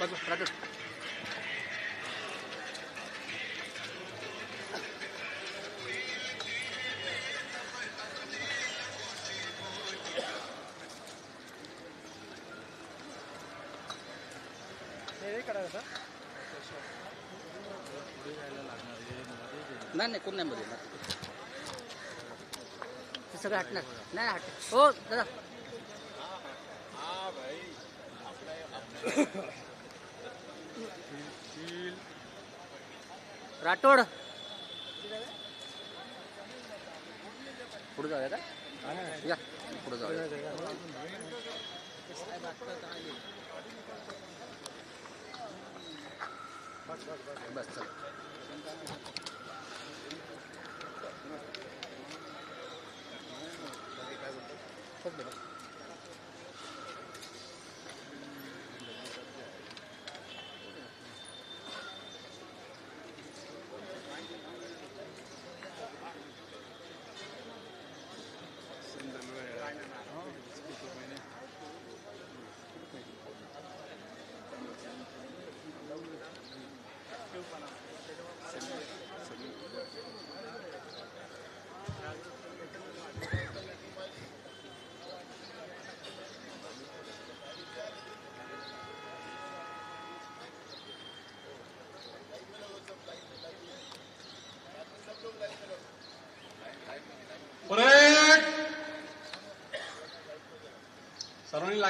बाजू राठोड नाही नाही कोण नाही मध्ये. ते सगळं हटणार. नाही हटणार. हो दादा. राठोड पुढे जाऊया का या पुढे जाऊया बस चल परत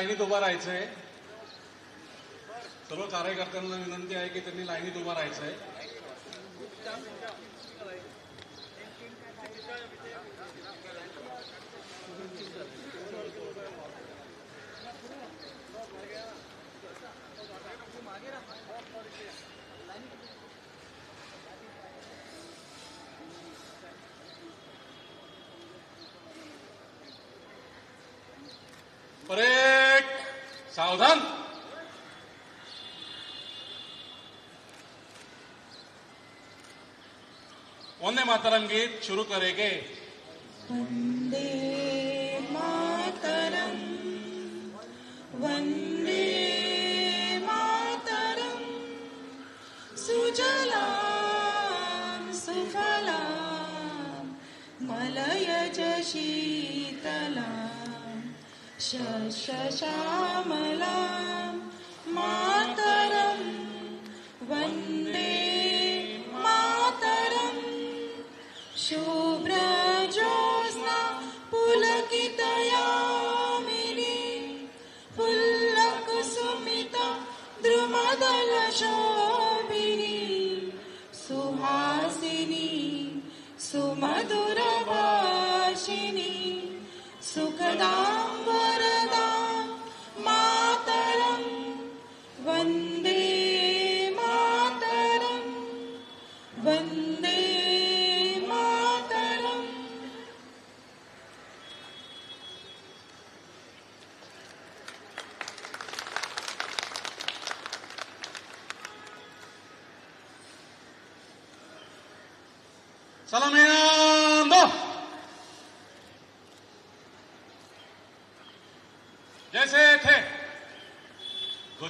लाईनीत उभं राहायचंय. सर्व कार्यकर्त्यांना विनंती आहे की त्यांनी लाईनीत उभं राहायचंय. सावधान वंदे मातरम गीत शुरू करेंगे Sha sha sha my love.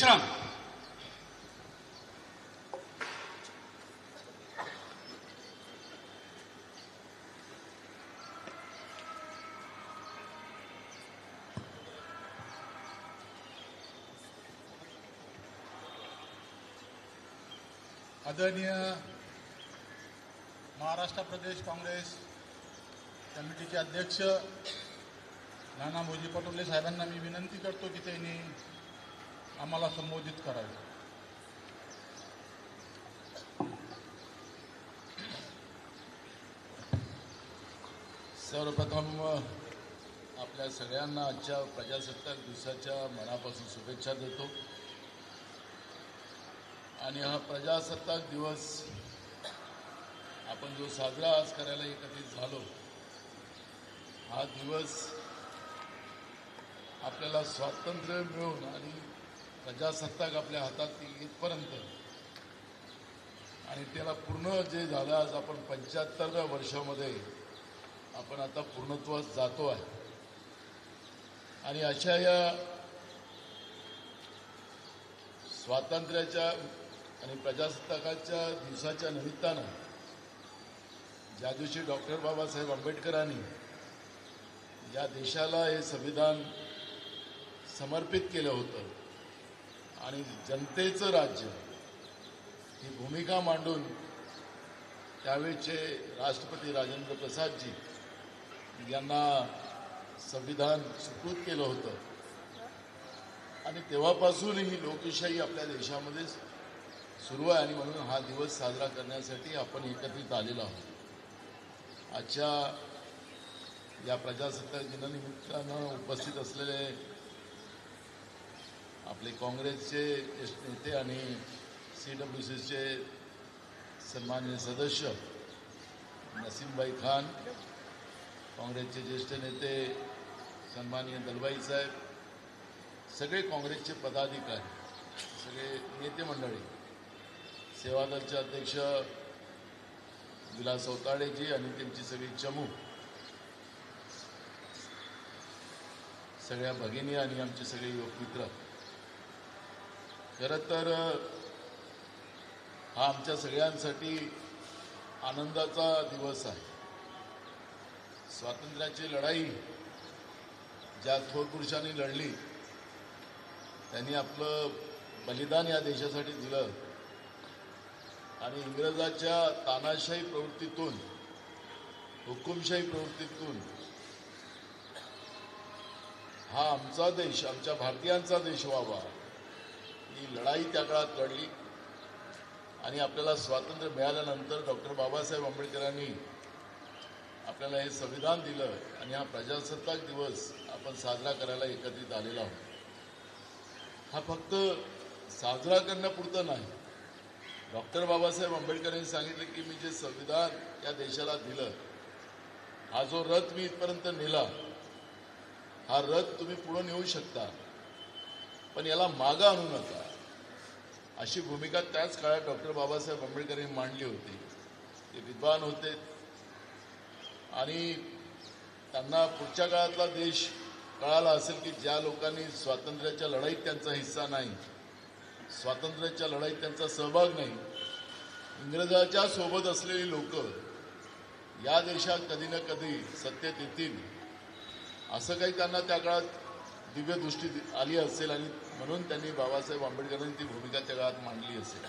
विश्राम आदरणीय महाराष्ट्र प्रदेश काँग्रेस कमिटीचे अध्यक्ष नाना भोजी पटोले साहेबांना मी विनंती करतो की त्यांनी आम्हाला संबोधित करावे सर्वप्रथम आपल्या सगळ्यांना आजच्या प्रजासत्ताक दिवसाच्या मनापासून शुभेच्छा देतो. आणि हा प्रजासत्ताक दिवस आपण जो साजरा आज करायला एकत्रित झालो हा दिवस आपल्याला स्वातंत्र्य मिळून आणि प्रजासत्ताक आपल्या हातात येतपर्यंत आणि त्याला पूर्ण जे झालं आज आपण पंच्याहत्तरव्या वर्षामध्ये आपण आता पूर्णत्वास जातो आहे. आणि अशा या स्वातंत्र्याच्या आणि प्रजासत्ताकाच्या दिवसाच्या निमित्तानं ज्या दिवशी डॉक्टर बाबासाहेब आंबेडकरांनी या देशाला हे संविधान समर्पित केलं होतं आणि जनतेचं राज्य ही भूमिका मांडून त्यावेळचे राष्ट्रपती राजेंद्र प्रसादजी यांना संविधान सुकृत केलं होतं. आणि तेव्हापासून ही लोकशाही आपल्या देशामध्ये सुरू आहे आणि म्हणून हा दिवस साजरा करण्यासाठी आपण एकत्रित आलेलो आहोत. आजच्या या प्रजासत्ताक दिनानिमित्तानं उपस्थित असलेले आपले काँग्रेसचे ज्येष्ठ नेते आणि सी डब्ल्यू सीचे सन्मान्य सदस्य नसीमबाई खान काँग्रेसचे ज्येष्ठ नेते सन्मान्य दलबाई साहेब सगळे काँग्रेसचे पदाधिकारी सगळे नेते मंडळी सेवादलचे अध्यक्ष विलास अवताडेजी आणि त्यांची सगळी चमू सगळ्या भगिनी आणि आमचे सगळे युवक मित्र. खरं तर हा आमच्या सगळ्यांसाठी आनंदाचा दिवस आहे. स्वातंत्र्याची लढाई ज्या थोर पुरुषांनी लढली त्यांनी आपलं बलिदान या देशासाठी दिलं. आणि इंग्रजाच्या तानाशाही प्रवृत्तीतून हुकुमशाही प्रवृत्तीतून हा आमचा देश आमच्या भारतीयांचा देश व्हावा. ही लढाई त्या काळात लढली आणि आपल्याला स्वातंत्र्य मिळाल्यानंतर डॉक्टर बाबासाहेब आंबेडकरांनी आपल्याला हे संविधान दिलं आणि हा प्रजासत्ताक दिवस आपण साजरा करायला एकत्रित आलेला आहोत. हा फक्त साजरा करण्यापुरतं नाही. डॉक्टर बाबासाहेब आंबेडकरांनी सांगितलं की मी जे संविधान या देशाला दिलं हा जो रथ मी इथपर्यंत नेला हा रथ तुम्ही पुढे नेऊ शकता. पण याला मागं आणू नका. अशी भूमिका त्याच काळात डॉक्टर बाबासाहेब आंबेडकरांनी मांडली होती. ते विद्वान होते. आणि त्यांना पुढच्या काळातला देश कळाला असेल की ज्या लोकांनी स्वातंत्र्याच्या लढाईत त्यांचा हिस्सा नाही स्वातंत्र्याच्या लढाईत त्यांचा सहभाग नाही इंग्रजाच्या सोबत असलेली लोक या देशात कधी ना कधी सत्तेत येतील. असं काही त्यांना त्या काळात दिव्य दृष्टी आली असेल आणि म्हणून त्यांनी बाबासाहेब आंबेडकरांनी ती भूमिका त्या काळात मांडली असेल.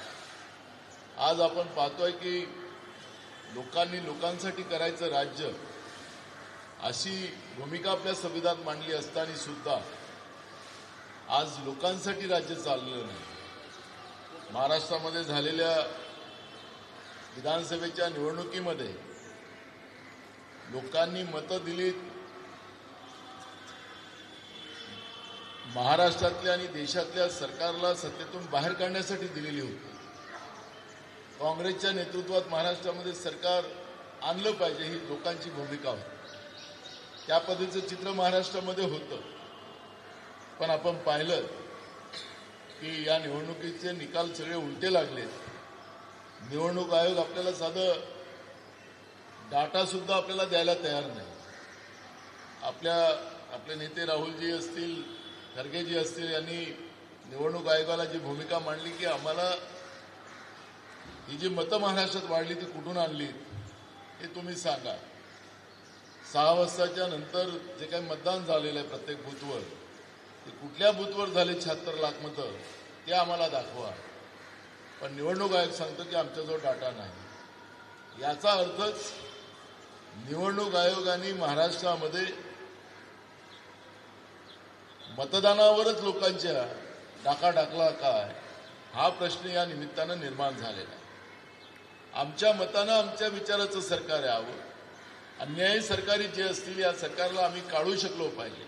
आज आपण पाहतोय की लोकांनी लोकांसाठी करायचं राज्य अशी भूमिका आपल्या संविधान मांडली असताना सुद्धा आज लोकांसाठी राज्य चाललेलं नाही. महाराष्ट्रामध्ये झालेल्या विधानसभेच्या निवडणुकीमध्ये लोकांनी मतं दिलीत महाराष्ट्रातल्या आणि देशातल्या सरकारला सत्तेतून बाहेर काढण्यासाठी दिलेली होती. काँग्रेसच्या नेतृत्वात महाराष्ट्रामध्ये सरकार आणलं पाहिजे ही लोकांची भूमिका होती. त्या पद्धतीचं चित्र महाराष्ट्रामध्ये होतं. पण आपण पाहिलं की या निवडणुकीचे निकाल सगळे उलटे लागले. निवडणूक आयोग आपल्याला साधं डाटासुद्धा आपल्याला द्यायला तयार नाही. आपल्या आपले नेते राहुलजी असतील खरगेजी असतील यांनी निवडणूक आयोगाला जी भूमिका मांडली की आम्हाला ही जी मतं महाराष्ट्रात वाढली ती कुठून आणली हे तुम्ही सांगा. सहा वाजताच्या नंतर जे काही मतदान झालेलं आहे प्रत्येक बूथवर ते कुठल्या बूथवर झाले शहात्तर लाख मतं ते आम्हाला दाखवा. पण निवडणूक आयोग सांगतो की आमच्याजवळ डाटा नाही. याचा अर्थच निवडणूक आयोगाने महाराष्ट्रामध्ये मतदानावरच लोकांच्या डाका टाकला काय हा प्रश्न या निमित्तानं निर्माण झालेला आहे. आमच्या मतानं आमच्या विचाराचं सरकार यावं. अन्यायी सरकारी जे असतील या सरकारला आम्ही काढू शकलो पाहिजे.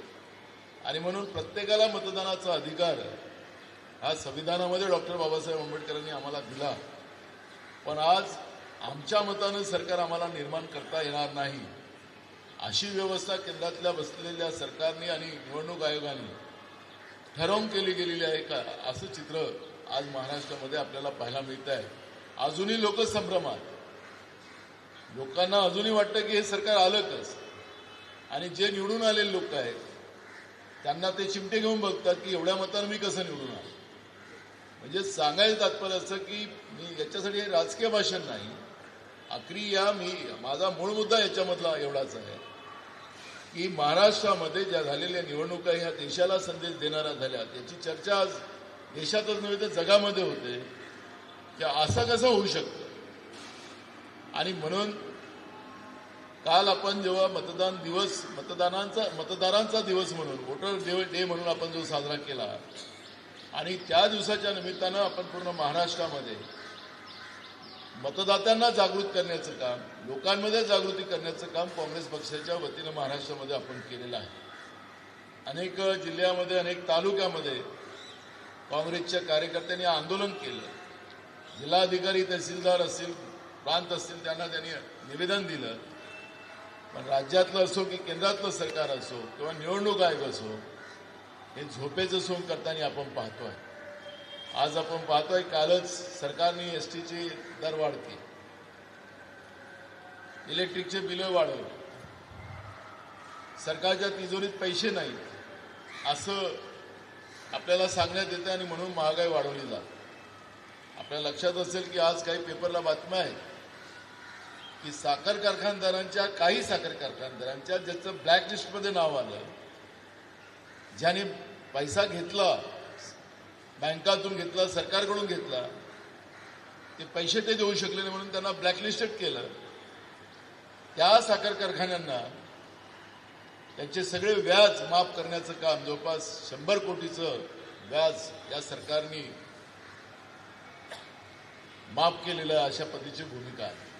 आणि म्हणून प्रत्येकाला मतदानाचा अधिकार हा संविधानामध्ये डॉक्टर बाबासाहेब आंबेडकरांनी आम्हाला दिला. पण आज आमच्या मतानं सरकार आम्हाला निर्माण करता येणार नाही. अशी व्यवस्था केंद्रातल्या बसलेल्या सरकारने आणि निवडणूक आयोगाने ठरवून केली गेलेली आहे का? असं चित्र आज महाराष्ट्रामध्ये आपल्याला पाहायला मिळत आहे अजूनही लोक संभ्रमात लोकांना अजूनही वाटतं की हे सरकार आलंच. आणि जे निवडून आलेले लोक आहेत त्यांना ते चिमटे घेऊन बघतात की एवढ्या मतानं मी कसं निवडून आलो? म्हणजे सांगायचं तात्पर्य असं की मी याच्यासाठी राजकीय भाषण नाही. अक्रिया या मी माझा मूळ मुद्दा याच्यामधला एवढाच आहे. की महाराष्ट्रामध्ये ज्या झालेल्या निवडणुका ह्या देशाला संदेश देणाऱ्या झाल्या. त्याची चर्चा आज देशातच नव्हे तर जगामध्ये होते. की असं कसं होऊ शकतं? आणि म्हणून काल आपण जेव्हा मतदान दिवस मतदानांचा मतदारांचा दिवस म्हणून वोटर डे डे म्हणून आपण जो साजरा केला आणि त्या दिवसाच्या निमित्तानं आपण पूर्ण महाराष्ट्रामध्ये मतदात्यांना जागृत करण्याचं काम लोकांमध्ये जागृती करण्याचं काम काँग्रेस पक्षाच्या वतीनं महाराष्ट्रामध्ये आपण केलेलं आहे. अनेक जिल्ह्यामध्ये अनेक तालुक्यामध्ये काँग्रेसच्या कार्यकर्त्यांनी आंदोलन केलं. जिल्हाधिकारी तहसीलदार असतील प्रांत असतील त्यांना त्यांनी निवेदन दिलं. पण राज्यातलं असो की केंद्रातलं सरकार असो किंवा निवडणूक आयोग असो हे झोपेचं सोंग करताना आपण पाहतो आहे आज आपण पाहतोय कालच सरकारने एस टीची दर वाढ केली इलेक्ट्रिकचे बिलं वाढवले. सरकारच्या तिजोरीत पैसे नाही असं आपल्याला सांगण्यात येतं आणि म्हणून महागाई वाढवली जाते. आपल्या लक्षात असेल की आज काही पेपरला बातम्या आहेत की साखर कारखानदारांच्या काही साखर कारखानदारांच्या ज्याचं ब्लॅक लिस्टमध्ये नाव आलं ज्याने पैसा घेतला बँकातून घेतला सरकारकडून घेतला. ते पैसे ते देऊ शकले नाही म्हणून त्यांना ब्लॅकलिस्टेड केलं. त्या साखर कारखान्यांना त्यांचे सगळे व्याज माफ करण्याचं काम जवळपास शंभर कोटीचं व्याज या सरकारने माफ केलेलं अशा पद्धतीची भूमिका आहे.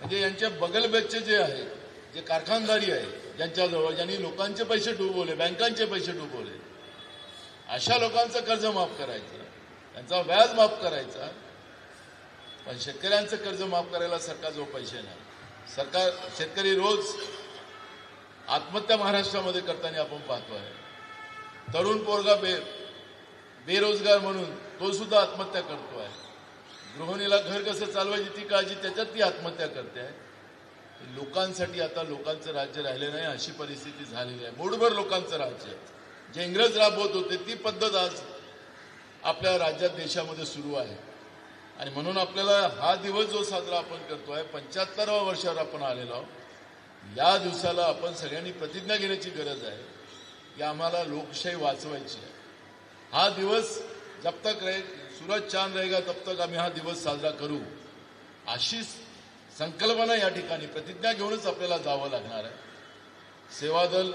म्हणजे यांच्या बगलबगचे जे आहेत जे कारखानदारी आहे ज्यांच्याजवळ ज्यांनी लोकांचे पैसे डुबवले बँकांचे पैसे डुबवले अशा लोकांचं कर्ज माफ करायचं. त्यांचा व्याज माफ करायचा. पण शेतकऱ्यांचं कर्ज माफ करायला सरकारजवळ पैसे नाही. सरकार शेतकरी रोज आत्महत्या महाराष्ट्रामध्ये करताना आपण पाहतो आहे. तरुण पोरगा बे बेरोजगार म्हणून तो सुद्धा आत्महत्या करतो आहे. गृहिणीला घर कसं चालवायची ती काळजी त्याच्यात ती आत्महत्या करते आहे. लोकांसाठी आता लोकांचं राज्य राहिलं नाही अशी परिस्थिती झालेली आहे. मूडभर लोकांचं राज्य आहे. जे इंग्रज राबवत होते ती पद्धत आज आपल्या राज्यात देशामध्ये सुरू आहे. आणि म्हणून आपल्याला हा दिवस जो साजरा आपण करतोय पंच्याहत्तराव्या वर्षावर आपण आलेलो आहोत या दिवसाला आपण सगळ्यांनी प्रतिज्ञा घेण्याची गरज आहे की आम्हाला लोकशाही वाचवायची आहे. हा दिवस जब तक रहे सूरज चांद रहेगा तब तक आम्ही हा दिवस साजरा करू अशी संकल्पना या ठिकाणी प्रतिज्ञा घेऊनच आपल्याला जावं लागणार आहे. सेवादल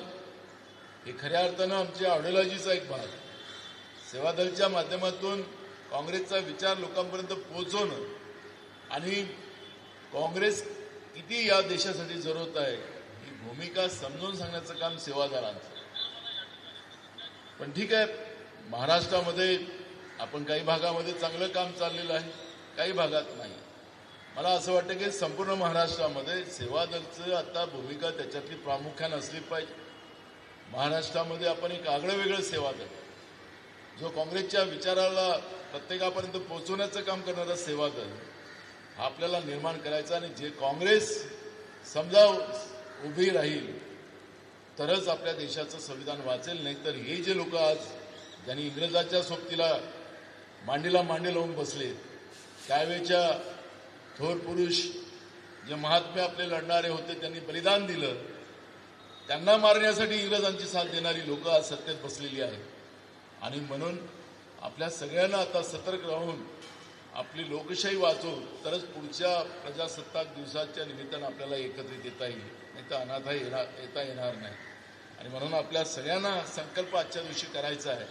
हे खऱ्या अर्थानं आमच्या ऑडिओलॉजीचा एक भाग. आहे. सेवादलच्या माध्यमातून काँग्रेसचा विचार लोकांपर्यंत पोहोचवणं आणि काँग्रेस किती या देशासाठी जरूरत आहे ही भूमिका समजून सांगण्याचं काम सेवादलांचं. पण ठीक आहे महाराष्ट्रामध्ये आपण काही भागामध्ये चांगलं काम चाललेलं आहे काही भागात नाही. मला असं वाटतं की संपूर्ण महाराष्ट्रामध्ये सेवादलचं आता भूमिका त्याच्यातली प्रामुख्यानं असली पाहिजे. महाराष्ट्रामध्ये आपण एक आगळं वेगळं सेवा सेवादल जो काँग्रेसच्या विचाराला प्रत्येकापर्यंत पोहोचवण्याचं काम करणारा सेवा दल आपल्याला निर्माण करायचा आणि जे काँग्रेस समजा उभी राहील तरच आपल्या देशाचं संविधान वाचेल नाही तर हे जे लोक आज ज्यांनी इंग्रजाच्या सोबतीला मांडीला मांडी लावून बसले त्यावेळेच्या थोर पुरुष जे महात्मे आपले लढणारे होते त्यांनी बलिदान दिलं. त्यांना मारण्यासाठी इंग्रजांची साथ देणारी लोक आज सत्तेत बसलेली आहेत. आणि म्हणून आपल्या सगळ्यांना आता सतर्क राहून आपली लोकशाही वाचवू तरच पुढच्या प्रजासत्ताक दिवसाच्या निमित्तानं आपल्याला एकत्रित येता येईल. नाही तर अनाथा येणार येता येणार नाही. आणि म्हणून आपल्या सगळ्यांना संकल्प आजच्या दिवशी करायचा आहे.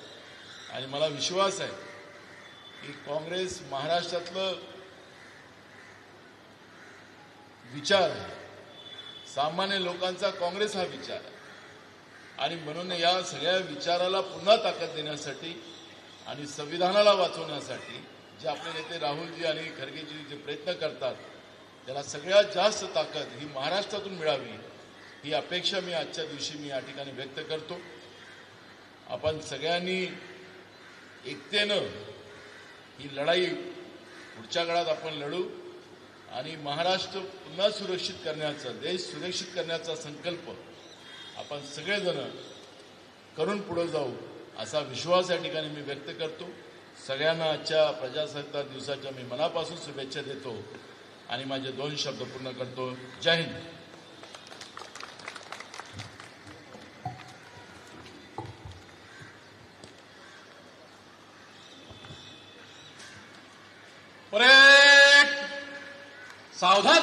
आणि मला विश्वास आहे की काँग्रेस महाराष्ट्रातलं विचार आहे सामान्य लोकांचा काँग्रेस हा विचार आहे. आणि म्हणून या सगळ्या विचाराला पुन्हा ताकद देण्यासाठी आणि संविधानाला वाचवण्यासाठी जे आपले नेते राहुलजी आणि खरगेजी जे प्रयत्न करतात त्याला सगळ्यात जास्त ताकद ही महाराष्ट्रातून मिळावी ही अपेक्षा मी आजच्या दिवशी मी या ठिकाणी व्यक्त करतो. आपण सगळ्यांनी एकतेनं ही लढाई पुढच्या काळात आपण लढू. आणि महाराष्ट्र पुन्हा सुरक्षित करण्याचा देश सुरक्षित करण्याचा संकल्प आपण सगळेजण करून पुढे जाऊ असा विश्वास या ठिकाणी मी व्यक्त करतो. सगळ्यांना आजच्या प्रजासत्ताक दिवसाच्या मी मनापासून शुभेच्छा देतो आणि माझे दोन शब्द पूर्ण करतो. जय हिंद. सावधान।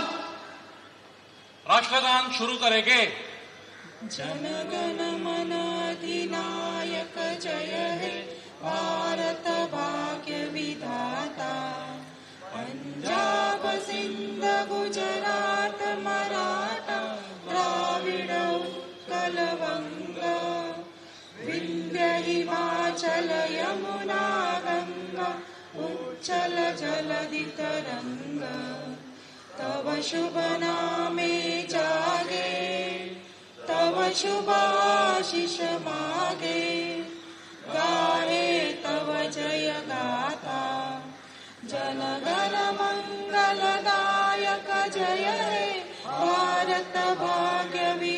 राष्ट्रगान शुरू करेंगे। जनगण मन अधिनायक जय हे, भारत भाग्य विधाता। पंजाब, सिंध, गुजरात, मराठा, द्राविड, उत्कल वंग। विंध्य, हिमाचल, यमुना, गंगा, उच्चल जलधि तरंग तव शुभ नामे जागे तव शुभाशिष मागे। गाये तव जय गाता जनगण मंगलदायक जय हे भारत भाग्यवी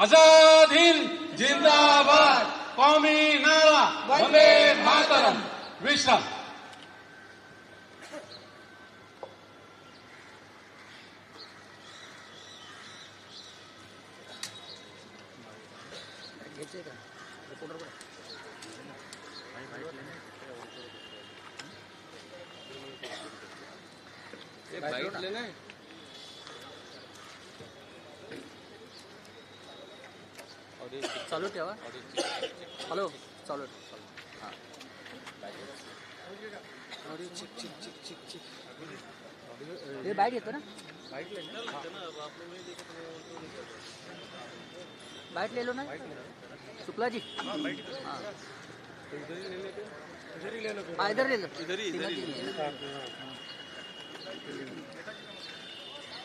आजाद हिंद जिंदाबाद. कौमी नारा वंदे मातरम. विश्राम. शुक्ला जी। हाँ हाँ, इधर ले लो। इधर ही इधर ही।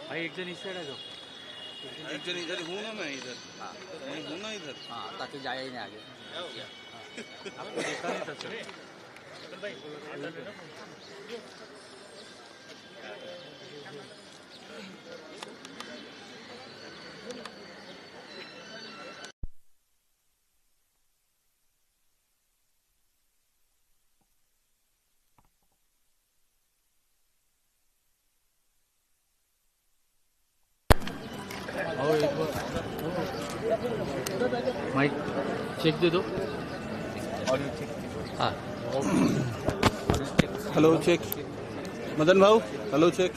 भाई एक जन इस साइड आ जाओ। एक जन इधर हूँ ना मैं इधर। मैं हूँ ना इधर। हाँ ताकि जाए ही नहीं आगे। आपको देखा नहीं था सर। चेक दे दो। हाँ। हेलो चेक मदन भाऊ हेलो चेक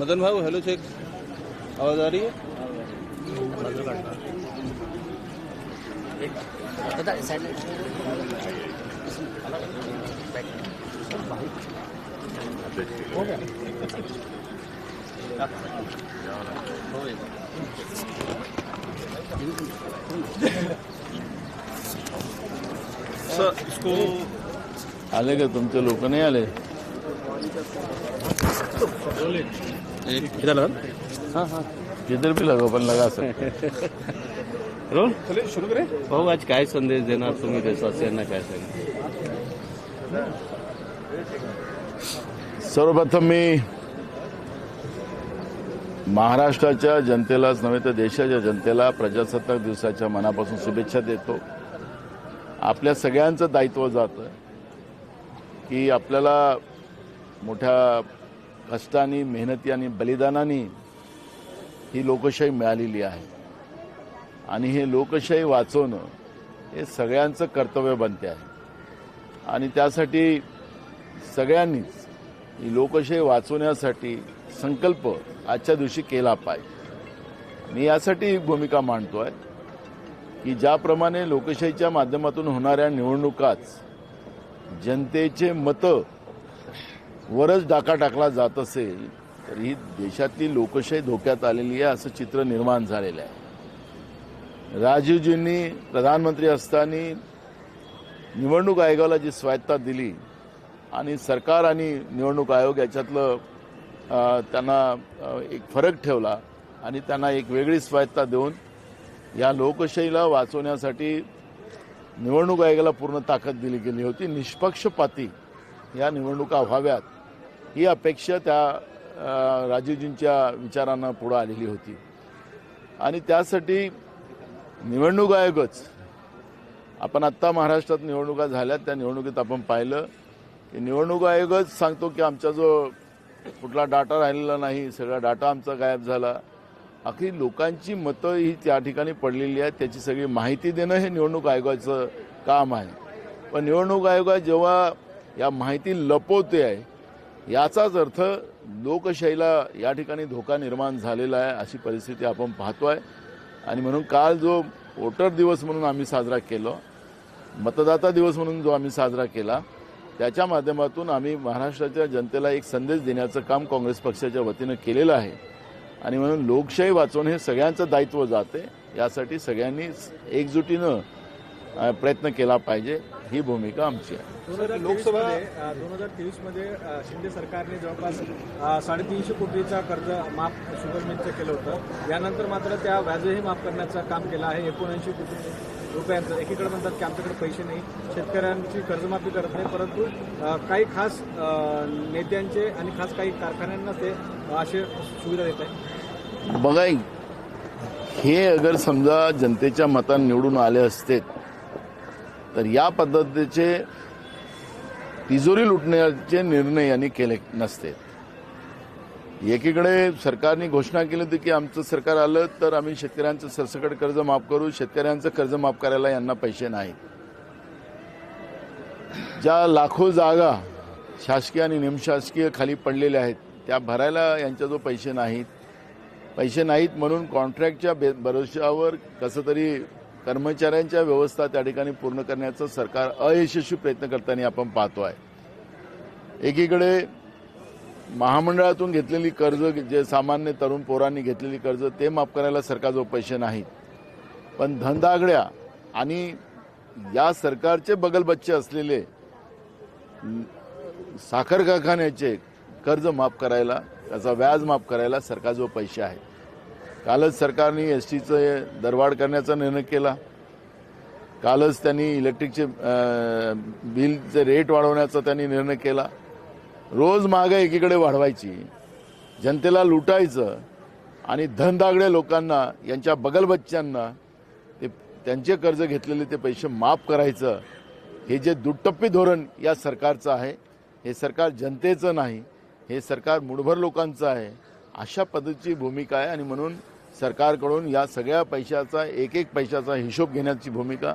मदन भाऊ हेलो चेक आवाज आ रही है? हो गया आले का तुमचे लोक? नाही आले? लगा हाँ हाँ. किधर भी लगो पण लगा सर रोल चलिए शुरू करें। भाऊ आज काय संदेश देणार तुम्ही? देशवासियांना काय सांगा सर्वप्रथम मी महाराष्ट्राच्या जनतेलाच नव्हे तर देशाच्या जनतेला प्रजासत्ताक दिवसाच्या मनापासून शुभेच्छा देतो. आपल्या सगळ्यांचं दायित्व जातं की आपल्याला मोठ्या कष्टाने मेहनती आणि बलिदानाने ही लोकशाही मिळालेली आहे. आणि हे लोकशाही वाचवणं हे सगळ्यांचं कर्तव्य बनते आहे. आणि त्यासाठी सगळ्यांनीच ही लोकशाही वाचवण्यासाठी संकल्प आजच्या दिवशी केला पाहिजे. मी यासाठी भूमिका मांडतोय की ज्याप्रमाणे लोकशाहीच्या माध्यमातून होणाऱ्या निवडणुकाच जनतेचे मतं वरच डाका टाकला जात असेल तर ही देशातली लोकशाही धोक्यात आलेली आहे असं चित्र निर्माण झालेलं आहे. राजीवजींनी प्रधानमंत्री असताना निवडणूक आयोगाला जी स्वायत्ता दिली आणि सरकार आणि निवडणूक आयोग याच्यातलं त्यांना एक फरक ठेवला आणि त्यांना एक वेगळी स्वायत्ता देऊन या लोकशाहीला वाचवण्यासाठी निवडणूक आयोगाला पूर्ण ताकद दिली गेली होती. निष्पक्षपाती या निवडणुका व्हाव्यात ही अपेक्षा त्या राजीवजींच्या विचारांना पुढं आलेली होती. आणि त्यासाठी निवडणूक आयोगच आपण आत्ता महाराष्ट्रात निवडणुका झाल्यात त्या निवडणुकीत आपण पाहिलं की निवडणूक आयोगच सांगतो की आमचा जो कुठला डाटा राहिलेला नाही सगळा डाटा आमचा गायब झाला. अखेर लोकांची मतं ही त्या ठिकाणी पडलेली आहेत त्याची सगळी माहिती देणं हे निवडणूक आयोगाचं काम आहे. पण निवडणूक आयोग जेव्हा या माहिती लपवते आहे याचाच अर्थ लोकशाहीला या ठिकाणी धोका निर्माण झालेला आहे अशी परिस्थिती आपण पाहतो आहे आणि म्हणून काल जो वोटर दिवस म्हणून आम्ही साजरा केलो मतदाता दिवस म्हणून जो आम्ही साजरा केला त्याच्या माध्यमातून आम्ही महाराष्ट्राच्या जनतेला एक संदेश देण्याचं काम काँग्रेस पक्षाच्या वतीनं केलेलं आहे. आणि म्हणून लोकशाही वाचवणं हे सगळ्यांचं दायित्व जाते. यासाठी सगळ्यांनीच एकजुटीनं प्रयत्न केला पाहिजे. ही भूमिका आमची आहे. लोकसभा दोन हजार तेवीसमध्ये शिंदे सरकारने जवळपास साडेतीनशे कोटीचा कर्ज माफ शुगर मिलचं केलं होतं. यानंतर मात्र त्या व्याजही माफ करण्याचं काम केलं आहे. एकोणऐंशी कोटी रुपयांचं. एकीकडे म्हणतात की आमच्याकडे पैसे नाही. शेतकऱ्यांची कर्जमाफी करत नाही परंतु काही खास नेत्यांचे आणि खास काही कारखान्यांना ते असे सुविधा देत आहे बघा हे अगर समजा जनतेच्या मतान निवडून आले असते तर या पद्धतीचे तिजोरी लुटण्याचे निर्णय यांनी केले नसते. एकीकडे सरकारने घोषणा केली होती की आमचं सरकार आलं तर आम्ही शेतकऱ्यांचं सरसकट कर्ज माफ करू. शेतकऱ्यांचं कर्ज माफ करायला यांना पैसे नाहीत. ज्या लाखो जागा शासकीय आणि निमशासकीय खाली पडलेल्या आहेत त्या भरायला यांच्या जो पैसे नाहीत पैसे नाहीत म्हणून कॉन्ट्रॅक्टच्या बे- भरोश्यावर कसं तरी कर्मचाऱ्यांच्या व्यवस्था त्या ठिकाणी पूर्ण करण्याचं सरकार अयशस्वी प्रयत्न करताना आपण पाहतो आहे एकीकडे महामंडळातून घेतलेली कर्ज जे सामान्य तरुण पोरांनी घेतलेली कर्ज ते माफ करायला सरकारजवळ पैसे नाहीत. पण धंदागड्या आणि या सरकारचे बगलबच्चे असलेले साखर कारखान्याचे कर्ज माफ करायला त्याचा व्याज माफ करायला सरकारजवळ पैसे आहेत. कालच सरकारने एस टीचं दरवाढ करण्याचा निर्णय केला. कालच त्यांनी इलेक्ट्रिकचे बिलचे रेट वाढवण्याचा त्यांनी निर्णय केला. रोज महागाई एकीकडे वाढवायची जनतेला लुटायचं आणि धनदागड्या लोकांना यांच्या बगलबच्च्यांना ते त्यांचे कर्ज घेतलेले ते पैसे माफ करायचं हे जे दुटप्पी धोरण या सरकारचं आहे हे सरकार जनतेचं नाही हे सरकार मुठभर लोकांचं आहे अशा पद्धतीची भूमिका आहे आणि म्हणून सरकारकडून या सगळ्या पैशाचा एक एक पैशाचा हिशोब घेण्याची भूमिका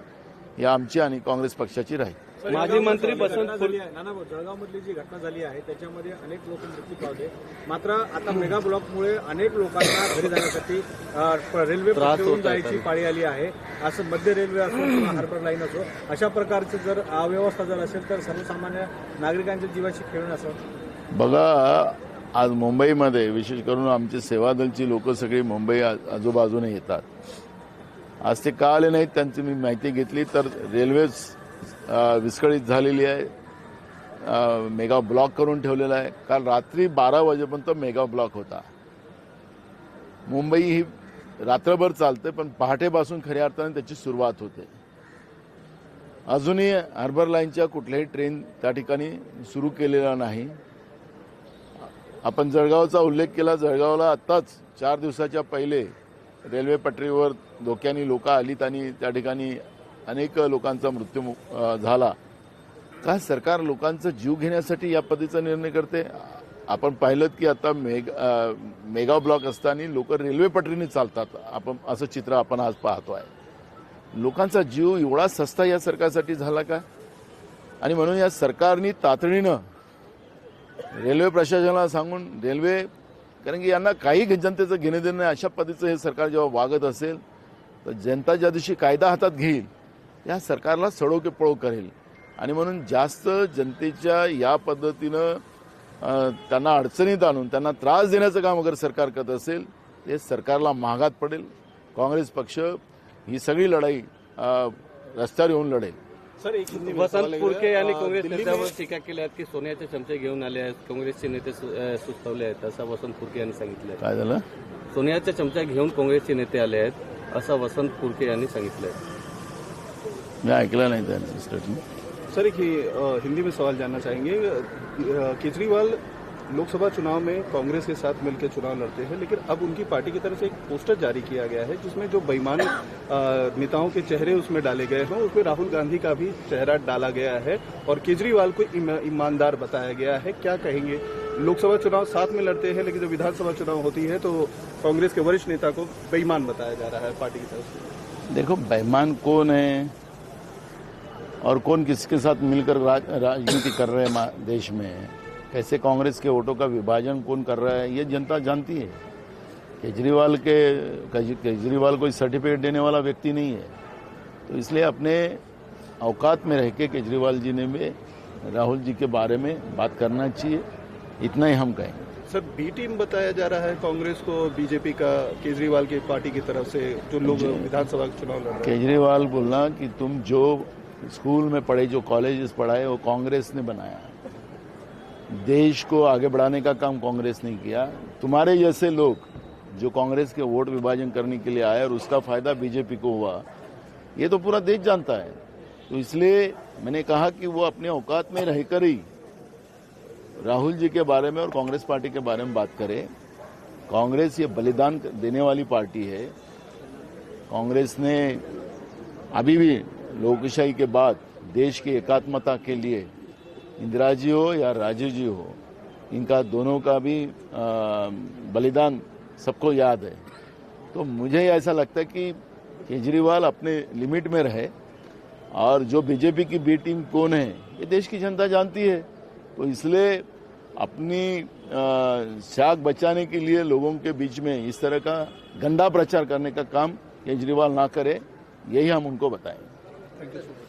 ही आमची आणि काँग्रेस पक्षाची राहील. माजी मंत्री बसंत घटना झाली आहे. नाना जळगाव मधली जी घटना झाली आहे त्याच्यामध्ये अनेक लोक मृत्यू पावले. मात्र आता मेगा ब्लॉकमुळे अनेक लोकांना घरी जाण्यासाठी रेल्वे जायची पाळी आली आहे. असं मध्य रेल्वे असो किंवा हार्बर लाईन असो अशा प्रकारची जर अव्यवस्था जर असेल तर सर्वसामान्य नागरिकांच्या जीवाशी खेळून असं बघा आज मुंबईमध्ये विशेष करून आमचे सेवादलची लोक सगळी मुंबई आजूबाजूने येतात. आज ते का आले नाहीत त्यांची मी माहिती घेतली तर रेल्वे विस्कळीत झालेली आहे. मेगा ब्लॉक करून ठेवलेला आहे. काल रात्री बारा वाजेपर्यंत मेगा ब्लॉक होता. मुंबई ही रात्रभर चालते पण पहाटेपासून खऱ्या अर्थाने त्याची सुरुवात होते. अजूनही हार्बर लाईनच्या कुठल्याही ट्रेन त्या ठिकाणी सुरू केलेला नाही. आपण जळगावचा उल्लेख केला. जळगावला आत्ताच चार दिवसाच्या पहिले रेल्वे पटरीवर धोक्यानी लोक आलीत आणि त्या ठिकाणी अनेक लोकांचा मृत्यू झाला. काय सरकार लोकांचा जीव घेण्यासाठी या पद्धतीचा निर्णय करते? आपण पाहिलं की आता मेग मेगा ब्लॉक असताना लोक रेल्वे पटरीने चालतात. आपण असं चित्र आपण आज पाहतो आहे लोकांचा जीव एवढा सस्ता या सरकारसाठी झाला का? आणि म्हणून या सरकारने तातडीनं रेल्वे प्रशासनाला सांगून रेल्वे कारण की यांना काही जनतेचं घेणं देणं नाही अशा पद्धतीचं हे सरकार जेव्हा वागत असेल तर जनता ज्या दिवशी कायदा हातात घेईल या सरकारला सडो की पळो करेल. आणि म्हणून जास्त जनतेच्या या पद्धतीनं अ, त्यांना अडचणीत आणून त्यांना त्रास देण्याचं काम अगर सरकार करत असेल ते सरकारला महागात पडेल. काँग्रेस पक्ष ही सगळी लढाई रस्त्यावर येऊन लढेल. सर एक हिंदी में वसंत पुरके यांनी काँग्रेस नेत्यावर टीका केली आहे की सोन्याचे चमचे घेऊन आले आहेत काँग्रेसचे नेते सुचवले आहेत असं वसंत पुरके यांनी सांगितलं काय झालं? सोन्याच्या चमच्या घेऊन काँग्रेसचे नेते आले आहेत असं वसंत पुरके यांनी सांगितलं मी ऐकलं नाही त्यांचं स्टेटमेंट सर एक हिंदी में सवाल जानना चाहेंगे। केजरीवाल लोकसभा चुनाव में कांग्रेस के साथ मिलकर चुनाव लड़ते हैं लेकिन अब उनकी पार्टी की तरफ़ से एक पोस्टर जारी किया गया है जिसमें जो बेईमान नेताओं के चेहरे उसमें डाले गए हैं उसमें राहुल गांधी का भी चेहरा डाला गया है और केजरीवाल को ईमानदार बताया गया है। क्या कहेंगे? लोकसभा चुनाव साथ में लड़ते हैं लेकिन जब विधानसभा चुनाव होती है तो कांग्रेस के वरिष्ठ नेता को बेईमान बताया जा रहा है पार्टी की तरफ़ से। देखो बेईमान कौन है? और कौन किसके साथ मिलकर राजनीति कर रहे हैं देश में? कैसे कांग्रेस के वोटों का विभाजन कौन कर रहा है? ये जनता जानती है। केजरीवाल के केजरीवाल कोई सर्टिफिकेट देने वाला व्यक्ति नहीं है। तो इसलिए अपने औकात में रह के केजरीवाल जी ने भी राहुल जी के बारे में बात करना चाहिए। इतना ही हम कहेंगे। सर बी टीम बताया जा रहा है कांग्रेस को बीजेपी का केजरीवाल की पार्टी की तरफ़ से जो लोग विधानसभा चुनाव लड़ रहे हैं। केजरीवाल बोलना कि तुम जो स्कूल में पढ़े जो कॉलेजेस पढ़ाए, वो कांग्रेस ने बनाया। देश को आगे बढ़ाने का काम कांग्रेस ने किया। तुम्हारे जैसे लोग जो कांग्रेस के वोट विभाजन करने के लिए आए और उसका फ़ायदा बीजेपी को हुआ, ये तो पूरा देश जानता है। तो इसलिए मैंने कहा कि वो अपने औकात में रहकर ही राहुल जी के बारे में और कांग्रेस पार्टी के बारे में बात करें। कांग्रेस ये बलिदान देने वाली पार्टी है। कांग्रेस ने अभी भी लोकशाही के बाद देश की एकात्मता के लिए इंदिरा जी हो या राजीव जी हो, इनका दोनों का भी बलिदान सबको याद है। तो मुझे ऐसा लगता है कि केजरीवाल अपने लिमिट में रहे और जो बीजेपी की बी टीम कौन है, ये देश की जनता जानती है। तो इसलिए अपनी शाख बचाने के लिए लोगों के बीच में इस तरह का गंदा प्रचार करने का काम केजरीवाल ना करे, यही हम उनको बताएँ। Thank you so much